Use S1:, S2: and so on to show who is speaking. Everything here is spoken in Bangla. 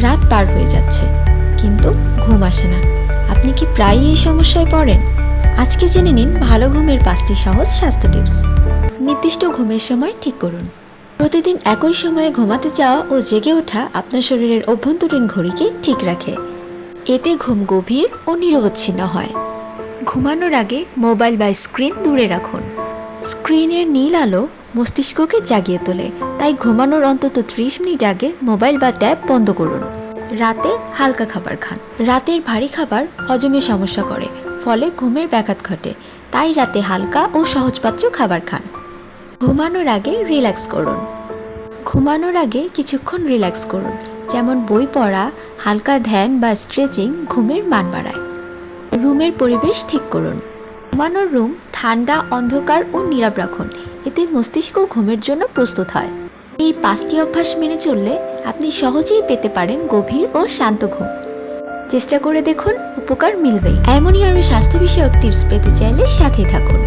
S1: রাত পার হয়ে যাচ্ছে। কিন্তু ঘুম আসে না। আপনি কি প্রায়ই এই সমস্যায় পড়েন? আজকে জেনে নিন ভালো ঘুমের পাঁচটি সহজ স্বাস্থ্য টিপস। নির্দিষ্ট ঘুমের সময় ঠিক করুন। প্রতিদিন একই সময়ে ঘুমাতে যাওয়া ও জেগে ওঠা আপনার শরীরের অভ্যন্তরীণ ঘড়িকে ঠিক রাখে। এতে ঘুম গভীর ও নিরবচ্ছিন্ন হয়। ঘুমানোর আগে মোবাইল বা স্ক্রিন দূরে রাখুন। স্ক্রিনের নীল আলো মস্তিষ্ককে জাগিয়ে তোলে। তাই ঘুমানোর অন্তত ত্রিশ মিনিট আগে মোবাইল বা ট্যাব বন্ধ করুন। রাতে হালকা খাবার খান। রাতের ভারী খাবার হজমে সমস্যা করে, ফলে ঘুমের ব্যাঘাত ঘটে। তাই রাতে হালকা ও সহজপাচ্য খাবার খান। ঘুমানোর আগে রিল্যাক্স করুন। ঘুমানোর আগে কিছুক্ষণ রিল্যাক্স করুন। যেমন বই পড়া, হালকা ধ্যান বা স্ট্রেচিং ঘুমের মান বাড়ায়। রুমের পরিবেশ ঠিক করুন। ঘুমানোর রুম ঠান্ডা, অন্ধকার ও নীরব রাখুন। এতে মস্তিষ্ক ঘুমের জন্য প্রস্তুত হয়। এই পাঁচটি অভ্যাস মেনে চললে আপনি সহজেই পেতে পারেন গভীর ও শান্ত ঘুম। চেষ্টা করে দেখুন, উপকার মিলবে এমনই আরও স্বাস্থ্য বিষয়ক টিপস পেতে চাইলে সাথে থাকুন।